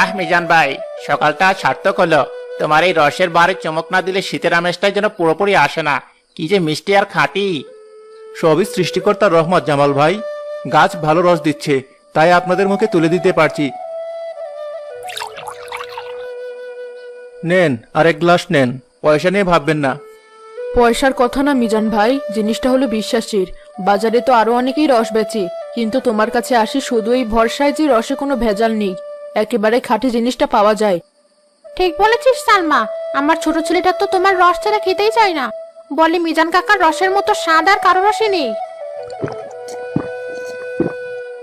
আহ মিজান ভাই সকালটা সার্থক হলো। তোমার এই রসের বারে চমক না দিলে শীতের আমেজটাই যেন পুরোপুরি আসে না। কি যে মিষ্টি আর খাঁটি। সবই সৃষ্টিকর্তার রহমত জামাল ভাই। গাছ ভালো রস দিচ্ছে তাই আপনাদের মুখে তুলে দিতে পারছি। নেন আরেক গ্লাস নেন। পয়সা নিয়ে ভাববেন না। পয়সার কথা না মিজান ভাই। জিনিসটা হলো বিশ্বাসীর। বাজারে তো আরও অনেকেই রস বেচে কিন্তু তোমার কাছে আসি শুধু এই ভরসায় যে রসে কোনো ভেজাল নেই। একেবারে খাঁটি জিনিসটা পাওয়া যায়। ঠিক বলেছিস সালমা। আমার ছোট ছেলেটা তো তোমার রস ছাড়া খেতেই চায় না। বলে মিজান কাকার রসের মতো স্বাদ আর কারও রসে নেই।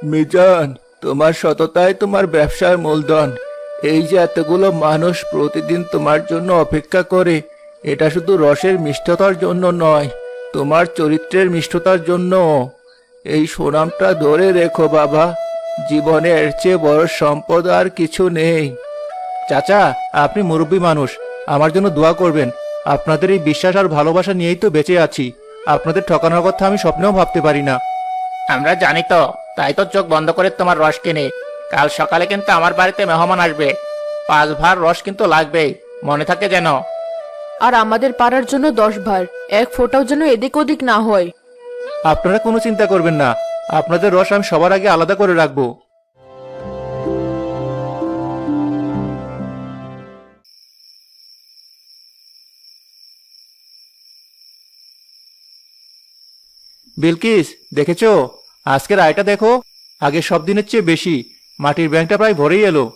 মিজান তোমার সততাই তোমার ব্যবসার মূলধন। এই যে এতগুলো মানুষ প্রতিদিন তোমার জন্য অপেক্ষা করে এটা শুধু রসের মিষ্টতার জন্য নয় তোমার চরিত্রের মিষ্টতার জন্য এই সুনামটা ধরে রেখো বাবা। জীবনে এর চেয়ে বড় সম্পদ আর কিছু নেই। চাচা আপনি মুরব্বী মানুষ। আমার জন্য দোয়া করবেন। আপনাদের এই বিশ্বাস আর ভালোবাসা নিয়েই তো বেঁচে আছি। আপনাদের ঠকানোর কথা আমি স্বপ্নেও ভাবতে পারি না। আমরা জানি তো তাই তো চোখ বন্ধ করে তোমার রস কিনে। কাল সকালে কিন্তু আমার বাড়িতে মেহমান আসবে। পাঁচ ভার রস কিন্তু লাগবেই মনে থাকে যেন। আর আমাদের পাড়ার জন্য দশ ভার এক ফোঁটাও যেন এদিক ওদিক না হয়। আপনারা কোনো চিন্তা করবেন না। আপনাদের রস আমি সবার আগে আলাদা করে রাখব। বিলকিস, দেখেছ? আজকের আয়টা দেখো আগে সব দিনের চেয়ে বেশি। মাটির ব্যাংকটা প্রায় ভরেই এলো।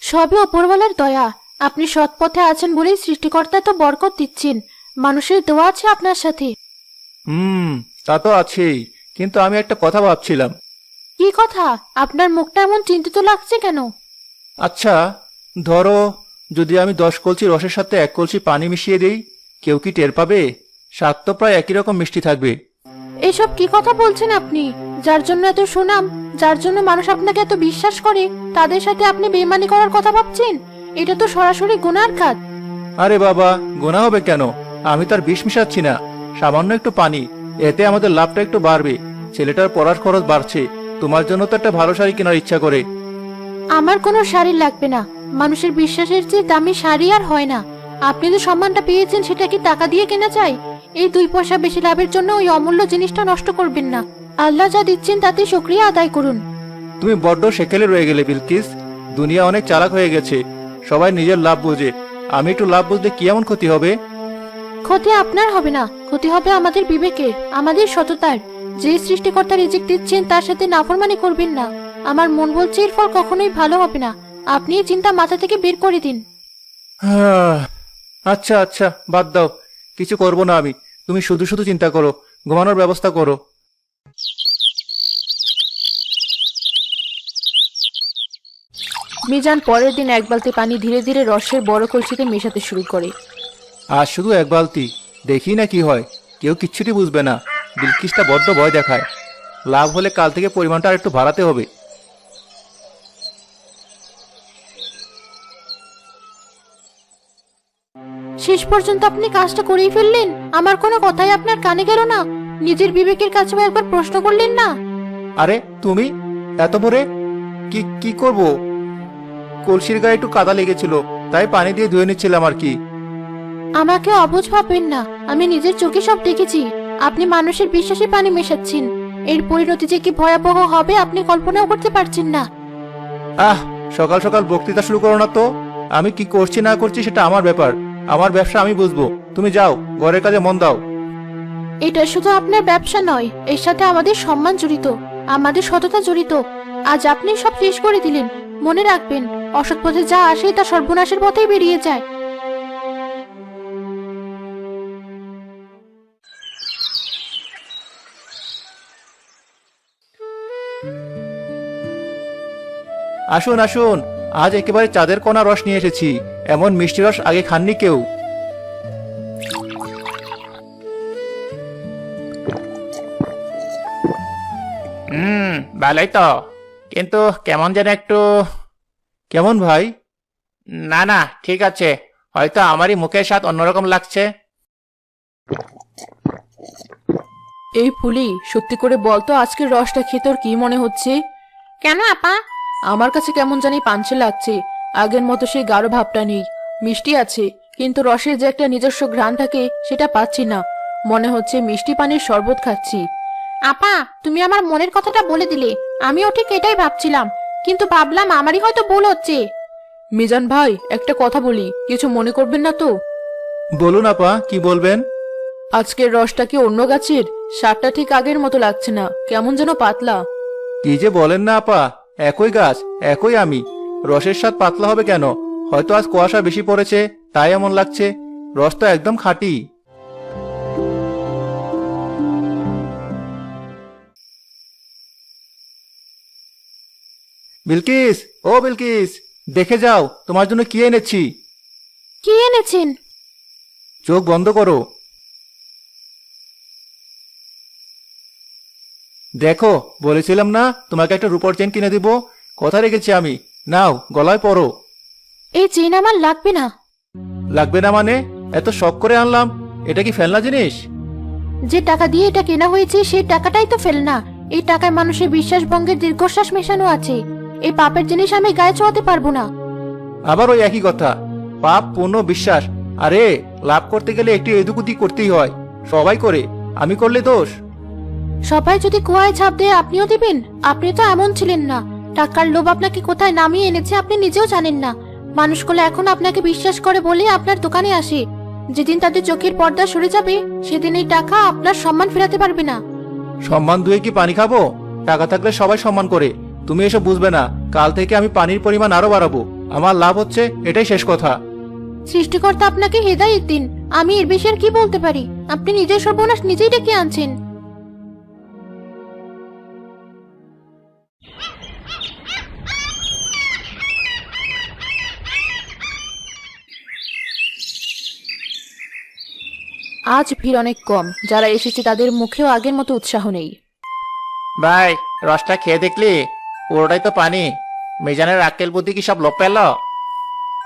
সবই ওপরওয়ালার দয়া। আপনি সৎ পথে আছেন বলেই সৃষ্টিকর্তা তো বরকত দিচ্ছেন। মানুষের দোয়া আছে আপনার সাথে। হুম তা তো আছেই কিন্তু আমি একটা কথা ভাবছিলাম। কি কথা? আপনার মুখটা এমন চিন্তিত লাগছে কেন? আচ্ছা ধরো যদি আমি দশ কলসি রসের সাথে এক কলসি পানি মিশিয়ে দেই কেউ কি টের পাবে? স্বাদ তো প্রায় একই রকম মিষ্টি থাকবে। এসব কি কথা বলছেন আপনি? যার জন্য এত সুনাম যার জন্য মানুষ আপনাকে এত বিশ্বাস করে তাদের সাথে আপনি বেমানি করার কথা ভাবছেন? এটা তো সরাসরি গুনার কাজ। আরে বাবা গোনা হবে কেন? আমি তার বিষ মিশাচ্ছি না। সামান্য একটু পানি এতে আমাদের লাভটা একটু বাড়বে। ছেলেটার পড়ার খরচ বাড়ছে। তোমার জন্য তো একটা ভালো শাড়ি কেনার ইচ্ছা করে। আমার কোনো শাড়ি লাগবে না। মানুষের বিশ্বাসের চেয়ে দামি শাড়ি আর হয় না। আপনি যে সম্মানটা পেয়েছেন সেটা কি টাকা দিয়ে কেনা চাই এই দুই পয়সা বেশি লাভের জন্য ওই অমূল্য জিনিসটা নষ্ট করবেন না। আল্লাহ যা দিচ্ছেন তাতে শুক্রিয়া আদায় করুন। তুমি বড্ড সেকেলে রয়ে গেলে বিলকিস। দুনিয়া অনেক চালাক হয়ে গেছে। সবাই নিজের লাভ বোঝে। আমি একটু লাভ বুঝতে কি এমন ক্ষতি হবে? ক্ষতি আপনার হবে না ক্ষতি হবে আমাদের বিবেকের আমাদের সততার। যে সৃষ্টিকর্তা রিজিক দিচ্ছেন তার সাথে নাফরমানি করবেন না। আমার মন বলছে এর ফল কখনোই ভালো হবে না। আপনি এই চিন্তা মাথা থেকে বের করে দিন। আচ্ছা আচ্ছা বাদ দাও। কিছু করব না আমি। তুমি শুধু শুধু চিন্তা করো। ঘুমানোর ব্যবস্থা করো। মিজান পরের দিন এক বালতি পানি ধীরে ধীরে রসের বড় কলসিতে মেশাতে শুরু করে। আজ শুধু এক বালতি। দেখি না কি হয়। কেউ কিচ্ছুটি বুঝবে না। বিলকিসটা বড্ড ভয় দেখায়। লাভ হলে কাল থেকে পরিমাণটা আর একটু বাড়াতে হবে। শেষ পর্যন্ত আপনি কাজটা করেই ফেললেন? আমার কোনো কথাই আপনার কানে গেল না। নিজের বিবেকের কাছেও একবার প্রশ্ন করলেন না। আরে তুমি? এত ভোরে? কি কি করব? কলসির গায়ে একটু কাদা লেগেছিল তাই পানি দিয়ে ধুয়ে নিচ্ছিলাম আর কি। আমাকে অবুঝ ভাববেন না। আমি নিজের চোখে সব দেখেছি। আপনি মানুষের বিশ্বাসে পানি মেশাচ্ছেন। এর পরিণতি যে কি ভয়াবহ হবে আপনি কল্পনাও করতে পারছেন না। আহ সকাল সকাল বক্তৃতা শুরু করো না তো। আমি কি করছি না করছি সেটা আমার ব্যাপার। আমার ব্যবসা আমি বুঝব। তুমি যাও ঘরের কাজে মন দাও। এটা শুধু আপনার ব্যবসা নয় এর সাথে আমাদের সম্মান জড়িত আমাদের সততা জড়িত। আজ আপনি সব শেষ করে দিলেন। মনে রাখবেন অসৎ পথে যা আসে তা সর্বনাশের পথেই বেরিয়ে যায়। আসুন আসুন। আজ একেবারে চাঁদের কোনা রস নিয়ে এসেছি। এমন মিষ্টি রস আগে খাননি কেউ। হুম ভালোই তো। কিন্তু কেমন যেন একটু কেমন ভাই? না না ঠিক আছে। হয়তো আমারই মুখের স্বাদ অন্যরকম লাগছে। এই ফুলি সত্যি করে বলতো আজকের রসটা খেয়ে তোর কি মনে হচ্ছে? কেন আপা? আমার কাছে কেমন জানি পাঞ্চে লাগছে আগের মতো সেই গাঢ় ভাবটা নেই। মিষ্টি আছে কিন্তু রসের যে একটা নিজস্ব ঘ্রাণ থাকে সেটা পাচ্ছি না। মনে হচ্ছে মিষ্টি পানির শরবত খাচ্ছি। আপা তুমি আমার মনের কথাটা বলে দিলে। আমিও ঠিক এটাই ভাবছিলাম কিন্তু ভাবলাম আমারই হয়তো ভুল হচ্ছে। মিজান ভাই একটা কথা বলি কিছু মনে করবেন না তো? বলুন আপা কি বলবেন? আজকের রসটা কি অন্য গাছের? স্বাদটা ঠিক আগের মতো লাগছে না কেমন যেন পাতলা। কি যে বলেন না আপা। একই গাছ একই আমি। রসের স্বাদ পাতলা হবে কেন? হয়তো আজ কুয়াশা বেশি পড়েছে তাই এমন লাগছে। রস তো একদম খাঁটি। বিলকিস ও বিলকিস দেখে যাও তোমার জন্য কি এনেছি? কি এনেছেন? চোখ বন্ধ করো। দেখো বলেছিলাম না তোমাকে একটা রূপর চেন কিনে দিব। কথা রেখেছি আমি। নাও গলায় পরো। এই চেন আমার লাগবে না। লাগবে না মানে? এত শখ করে আনলাম। এটা কি ফেলনা জিনিস? যে টাকা দিয়ে এটা কেনা হয়েছে সেই টাকাটাই তো ফেলনা। এই টাকায় মানুষের বিশ্বাস ভঙ্গের দীর্ঘশ্বাস মেশানো আছে। এই পাপের জিনিস আমি গায়ে ছোঁয়াতে পারব না। আবার ওই একই কথা। পাপ পূর্ণ বিশ্বাস। আরে লাভ করতে গেলে একটু এদুকুতি করতেই হয়। সবাই করে। আমি করলে দোষ? সবাই যদি কুয়ায় ছাপ দেয় আপনিও দিবেন আপনি তো এমন ছিলেন না। টাকার লোভ আপনাকে কোথায় নামিয়ে এনেছে আপনি নিজেও জানেন না। মানুষগুলো এখন আপনাকে বিশ্বাস করে বলে আপনার দোকানে আসে। যেদিন তাদের চোখের পর্দা সরে যাবে সেদিন এই টাকা আপনার সম্মান ফেরাতে পারবে না। সম্মান দুয়ে কি পানি খাব? টাকা থাকলে সবাই সম্মান করে। তুমি এসব বুঝবে না। কাল থেকে আমি পানির পরিমাণ আরও বাড়াবো। আমার লাভ হচ্ছে এটাই শেষ কথা। সৃষ্টিকর্তা আপনাকে হেদায়েত দিন। আমি এর বেশি আর কি বলতে পারি? আপনি নিজের সর্বনাশ নিজেই ডেকে আনছেন। আজ ভিড় অনেক কম। যারা এসেছে তাদের মুখেও আগের মতো উৎসাহ নেই। ভাই রসটা খেয়ে দেখলি? পুরোটাই তো পানি। মিজানের আক্কেল বুদ্ধি কি সব লোপ পেল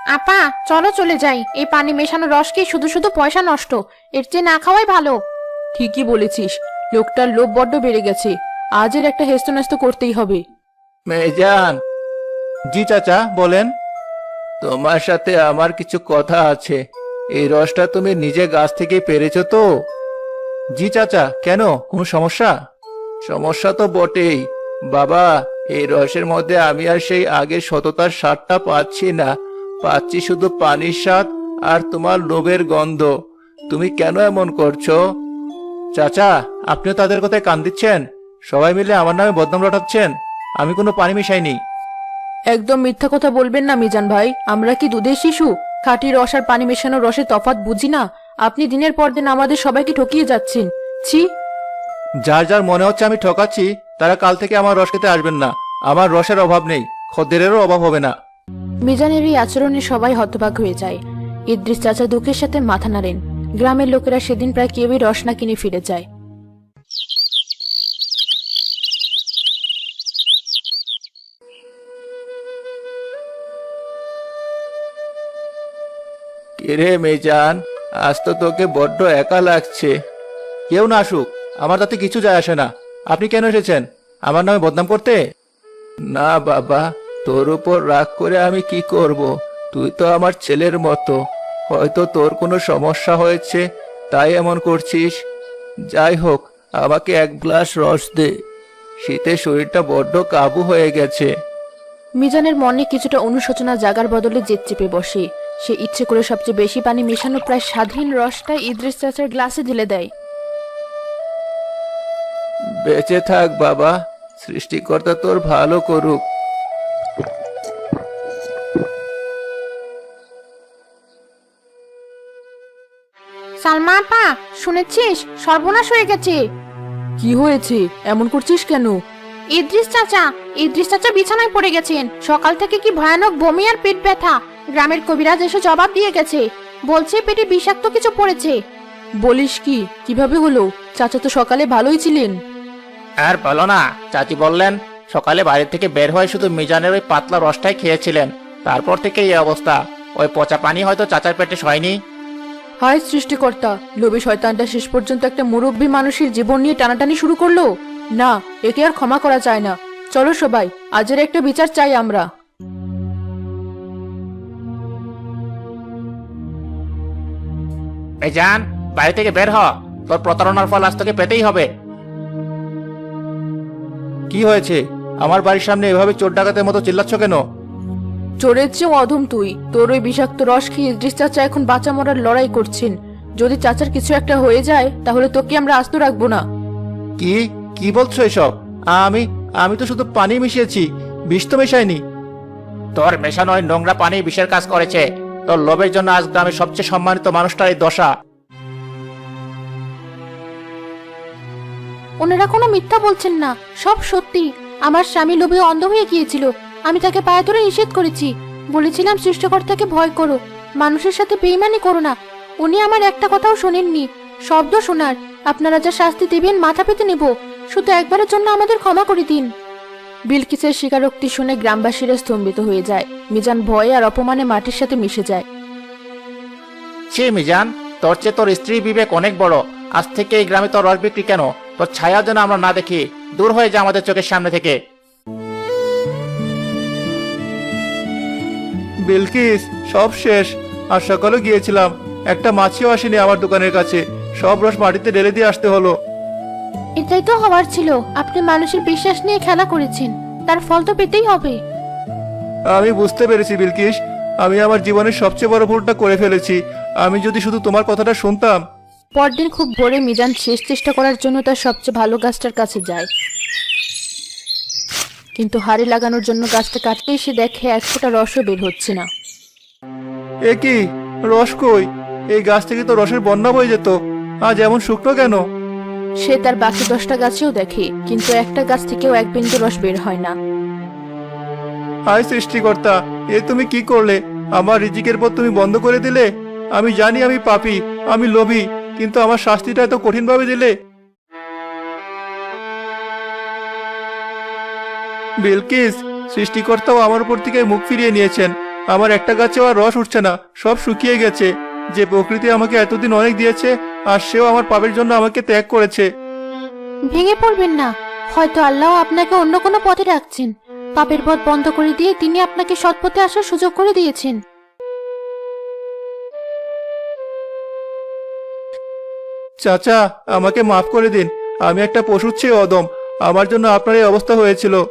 আপা চলো চলে যাই। এই পানি মেশানো রস কি শুধু শুধু পয়সা নষ্ট। এর চেয়ে না খাওয়াই ভালো। ঠিকই বলেছিস। লোকটার লোভ বড্ড বেড়ে গেছে। আজের একটা হেস্তনেস্ত করতেই হবে। মেজান। জি চাচা বলেন। তোমার সাথে আমার কিছু কথা আছে। এই রসটা তুমি নিজে গাছ থেকে পেরেছ তো? জি চাচা, কেন? কোনো সমস্যা? সমস্যা তো বটেই। বাবা, এই রসের মধ্যে আমি আর সেই আগের সততার স্বাদটা পাচ্ছি না। পাচ্ছি শুধু পানির স্বাদ আর তোমার লোভের গন্ধ। তুমি কেন এমন করছ? চাচা আপনিও তাদের কথায় কান দিচ্ছেন? সবাই মিলে আমার নামে বদনাম রটাচ্ছেন? আমি কোনো পানি মিশাইনি। একদম মিথ্যা কথা বলবেন না মিজান ভাই। আমরা কি দুধের শিশু? খাঁটি রস আর পানি মেশানো রসের তফাত বুঝি না? আপনি দিনের পর দিন আমাদের সবাইকে ঠকিয়ে যাচ্ছেন। ছি। যার যার মনে হচ্ছে আমি ঠকাচ্ছি তারা কাল থেকে আমার রস খেতে আসবেন না। আমার রসের অভাব নেই খদ্দেরেরও অভাব হবে না। মিজানের এই আচরণে সবাই হতবাক হয়ে যায়। ইদ্রিস চাচা দুঃখের সাথে মাথা নাড়েন। গ্রামের লোকেরা সেদিন প্রায় কেউই রস না কিনে ফিরে যায়। কিরে মেজান, আজ তো তোকে বড্ড একা লাগছে। কেউ না আসুক, আমার তাতে কিছু যায় আসে না। আপনি কেন এসেছেন? আমার নামে বদনাম করতে? না বাবা, তোর উপর রাগ করে আমি কি করব? তুই তো আমার ছেলের মতো। হয়তো তোর কোনো সমস্যা হয়েছে, তাই এমন করছিস। যাই হোক, আমাকে এক গ্লাস রস দে। শীতে শরীরটা বড্ড কাবু হয়ে গেছে। মিজানের মনে কিছুটা অনুশোচনা জাগার বদলে জেদ চেপে বসে। সে ইচ্ছে করে সবচেয়ে বেশি পানি মেশানো প্রায় স্বাধীন রসটা ইদ্রিস চাচার গ্লাসে ঢেলে দেয়। বেঁচে থাক বাবা। সৃষ্টিকর্তা তোর ভালো করুক। সালমা আপা শুনেছিস? সর্বনাশ হয়ে গেছে। কি হয়েছে? এমন করছিস কেন? ইদ্রিস চাচা ইদ্রিস চাচা বিছানায় পড়ে গেছেন। সকাল থেকে কি ভয়ানক বমি আর পেট ব্যথা? গ্রামের কবিরাজ এসে জবাব দিয়ে গেছে। বলছে পেটে বিষাক্ত কিছু পড়েছে। বলিস কি? কীভাবে হলো? চাচা তো সকালে ভালোই ছিলেন। আর বলো না চাচি বললেন সকালে বাড়ি থেকে বের হয়ে শুধু মিজানের ওই পাতলা রসটাই খেয়েছিলেন। তারপর থেকে এই অবস্থা। ওই পচা পানি হয়তো চাচার পেটে সয়নি। হায় সৃষ্টিকর্তা লোভী শয়তানটা শেষ পর্যন্ত একটা মুরব্বী মানুষের জীবন নিয়ে টানাটানি শুরু করল? না একে আর ক্ষমা করা যায় না। চলো সবাই আজের একটা বিচার চাই আমরা। মিজান বাড়ি থেকে বের হ। তোর প্রতারণার ফল আজ তোকে পেতেই হবে। কি হয়েছে? আমার বাড়ির সামনে এভাবে চোর ডাকাতের মতো চিল্লাচ্ছ কেন? চোরের চেয়েও অধম তুই। তোর ওই বিষাক্ত রস খেয়ে ইদ্রিস চাচা এখন বাঁচা মরার লড়াই করছেন। যদি চাচার কিছু একটা হয়ে যায় তাহলে তোকে আমরা আস্ত রাখব না। কি? কি বলছো এসব? আমি আমি তো শুধু পানি মিশিয়েছি বিষ তো মেশাইনি। তোর মেশানো ওই নোংরা পানি বিষের কাজ করেছে। তোর লোভের জন্য আজ গ্রামের সবচেয়ে সম্মানিত মানুষটার এই দশা। ওনারা কোনো মিথ্যা বলছেন না সব সত্যি। আমার স্বামী লোভে অন্ধ হয়ে গিয়েছিল। আমি তাকে পায়ে ধরে নিষেধ করেছি। বলেছিলাম সৃষ্টিকর্তাকে ভয় করো মানুষের সাথে বেইমানি করো না। উনি আমার একটা কথাও শোনেননি। শব্দ শোনার আপনারা যা শাস্তি দেবেন মাথা পেতে নেব। শুধু একবারের জন্য আমাদের ক্ষমা করে দিন। বিলকিসের স্বীকারোক্তি শুনে গ্রামবাসীরা স্তম্ভিত হয়ে যায়। মিজান ভয়ে আর অপমানে মাটির সাথে মিশে যায়। ছি মিজান তোর চেয়ে তোর স্ত্রী বিবেক অনেক বড়। আজ থেকে এই গ্রামে তোর রস বিক্রি কেন? তোর ছায়া যেন আমরা না দেখি। দূর হয়ে যা আমাদের চোখের সামনে থেকে। বিলকিস সব শেষ। আর সকালে গিয়েছিলাম। একটা মাছিও আসেনি আমার দোকানের কাছে। সব রস মাটিতে ঢেলে দিয়ে আসতে হলো। এটাই তো হওয়ার ছিল। আপনি মানুষের বিশ্বাস নিয়ে খেলা করেছেন। তার ফল তো পেতেই হবে। আমি বুঝতে পেরেছি বিলকিস। আমি আমার জীবনের সবচেয়ে বড় ভুলটা করে ফেলেছি। আমি যদি শুধু তোমার কথাটা শুনতাম। পরদিন খুব ভোরে মিজান শেষ চেষ্টা করার জন্য তার সবচেয়ে ভালো গাছটার কাছে যায়। কিন্তু হাড়ি লাগানোর জন্য গাছটা কাটতেই সে দেখে এক ফোঁটা রসও বের হচ্ছে না। এ কি? রস কই? এই গাছ থেকে তো রসের বন্যা বয়ে যেত। আজ এমন শুকনো কেন? সে তার বাকি দশটা গাছেও দেখে, কিন্তু একটা গাছ থেকেও এক বিন্দু রস বের হয় না। হায় সৃষ্টিকর্তা, এ তুমি কি করলে? আমার রিজিকের পথ তুমি বন্ধ করে দিলে? আমি জানি আমি পাপি, আমি লোভী, কিন্তু আমার শাস্তিটা এত কঠিন ভাবে দিলে? বিলকিস, সৃষ্টিকর্তাও আমার উপর থেকে মুখ ফিরিয়ে নিয়েছেন। আমার একটা গাছেও আর রস উঠছে না, সব শুকিয়ে গেছে। যে প্রকৃতি আমাকে এতদিন অনেক দিয়েছে আর সেও আমার পাপের জন্য আমাকে ত্যাগ করেছে। ভেঙে পড়বেন না। হয়তো আল্লাহ আপনাকে অন্য কোনো পথে রাখছেন পাপের পথ বন্ধ করে দিয়ে তিনি আপনাকে সৎ পথে আসার সুযোগ করে দিয়েছেন। চাচা আমাকে মাফ করে দিন। আমি একটা পশুর চেয়ে অদম। আমার জন্য আপনার এই অবস্থা হয়েছিল।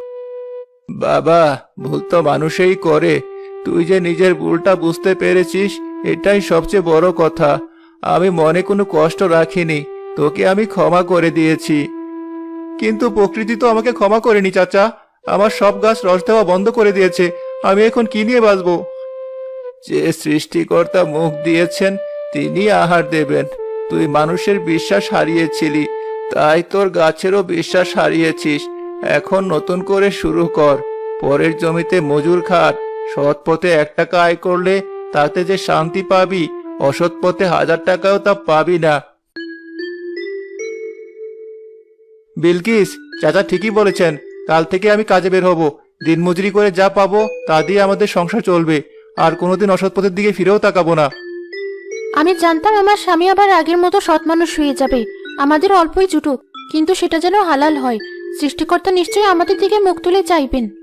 বাবা ভুল তো মানুষই করে। তুই যে নিজের ভুলটা বুঝতে পেরেছিস এটাই সবচেয়ে বড় কথা। আমি মনে কোনো কষ্ট রাখিনি। তোকে আমি ক্ষমা করে দিয়েছি। কিন্তু প্রকৃতি তো আমাকে ক্ষমা করেনি, চাচা। আমার সব গাছ রস দেওয়া বন্ধ করে দিয়েছে। আমি এখন কি নিয়ে বাঁচবো? যে সৃষ্টিকর্তা মুখ দিয়েছেন, তিনি আহার দেবেন। তুই মানুষের বিশ্বাস হারিয়েছিলি, তাই তোর গাছেরও বিশ্বাস হারিয়েছিস। এখন নতুন করে শুরু কর। পরের জমিতে মজুর খাট। সৎ পথে এক টাকা আয় করলে তাতে যে শান্তি পাবি অসৎ পথে হাজার টাকাও তা পাবি না। বিলকিস, চাচা ঠিকই বলেছেন, কাল থেকে আমি কাজে বের হব। দিনমজুরি করে যা পাবো, তা দিয়ে আমাদের সংসার চলবে। আর কোনোদিন অসৎ পথের দিকে ফিরেও তাকাবো না। আমি জানতাম আমার স্বামী আবার আগের মতো সৎ মানুষ হয়ে যাবে। আমাদের অল্পই জুটুক, কিন্তু সেটা যেন হালাল হয়। সৃষ্টিকর্তা নিশ্চয়ই আমাদের দিকে মুখ তুলে চাইবেন।